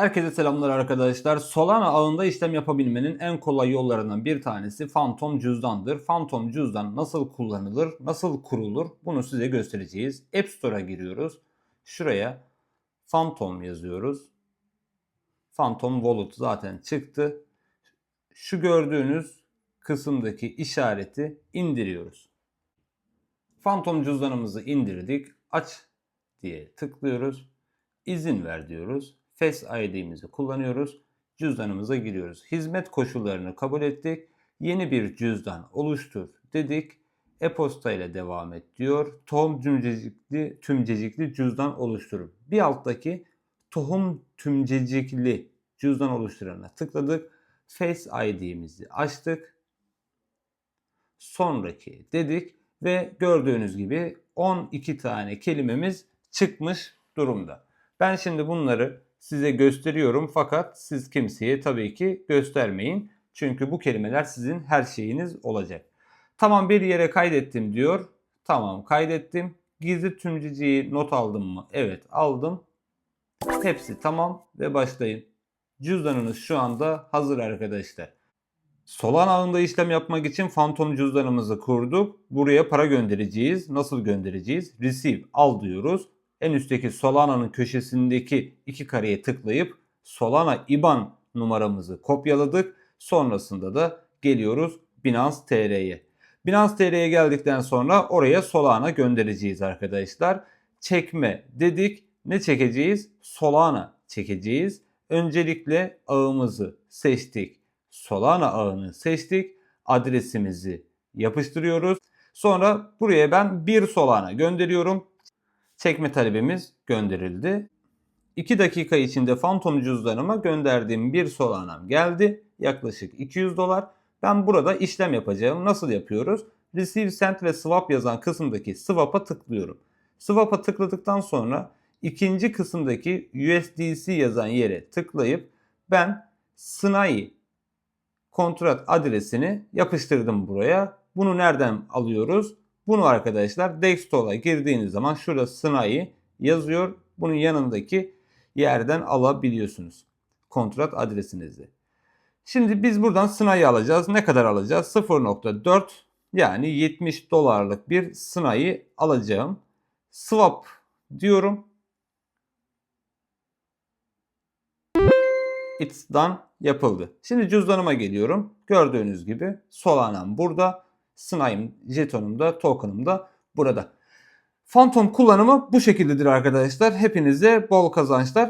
Herkese selamlar arkadaşlar. Solana ağında işlem yapabilmenin en kolay yollarından bir tanesi Phantom cüzdandır. Phantom cüzdan nasıl kullanılır, nasıl kurulur bunu size göstereceğiz. App Store'a giriyoruz. Şuraya Phantom yazıyoruz. Phantom Wallet zaten çıktı. Şu gördüğünüz kısımdaki işareti indiriyoruz. Phantom cüzdanımızı indirdik. Aç diye tıklıyoruz. İzin ver diyoruz. Face ID'mizi kullanıyoruz. Cüzdanımıza giriyoruz. Hizmet koşullarını kabul ettik. Yeni bir cüzdan oluştur dedik. E-posta ile devam et diyor. Tohum tümcecikli, tümcecikli cüzdan oluşturun. Bir alttaki tohum tümcecikli cüzdan oluşturana tıkladık. Face ID'mizi açtık. Sonraki dedik ve gördüğünüz gibi 12 tane kelimemiz çıkmış durumda. Ben şimdi bunları size gösteriyorum fakat siz kimseye tabii ki göstermeyin. Çünkü bu kelimeler sizin her şeyiniz olacak. Tamam bir yere kaydettim diyor. Tamam kaydettim. Gizli tümceciyi not aldım mı? Evet aldım. Hepsi tamam ve başlayın. Cüzdanınız şu anda hazır arkadaşlar. Solana ağında işlem yapmak için Phantom cüzdanımızı kurduk. Buraya para göndereceğiz. Nasıl göndereceğiz? Receive al diyoruz. En üstteki Solana'nın köşesindeki iki kareye tıklayıp Solana IBAN numaramızı kopyaladık. Sonrasında da geliyoruz Binance TR'ye. Binance TR'ye geldikten sonra oraya Solana göndereceğiz arkadaşlar. Çekme dedik. Ne çekeceğiz? Solana çekeceğiz. Öncelikle ağımızı seçtik. Solana ağını seçtik. Adresimizi yapıştırıyoruz. Sonra buraya ben bir Solana gönderiyorum. Çekme talebimiz gönderildi. 2 dakika içinde Phantom cüzdanıma gönderdiğim bir Solana'm geldi. Yaklaşık 200 dolar. Ben burada işlem yapacağım. Nasıl yapıyoruz? Receive, Send ve Swap yazan kısımdaki Swap'a tıklıyorum. Swap'a tıkladıktan sonra ikinci kısımdaki USDC yazan yere tıklayıp ben Snai kontrat adresini yapıştırdım buraya. Bunu nereden alıyoruz? Bunu arkadaşlar Dextol'a girdiğiniz zaman şurada Snai yazıyor. Bunun yanındaki yerden alabiliyorsunuz. Kontrat adresinizi. Şimdi biz buradan Snai alacağız. Ne kadar alacağız? 0.4 yani 70 dolarlık bir Snai alacağım. Swap diyorum. It's done yapıldı. Şimdi cüzdanıma geliyorum. Gördüğünüz gibi Solana'm burada. Snai'm, jetonum da, token'ım da burada. Phantom kullanımı bu şekildedir arkadaşlar. Hepinize bol kazançlar.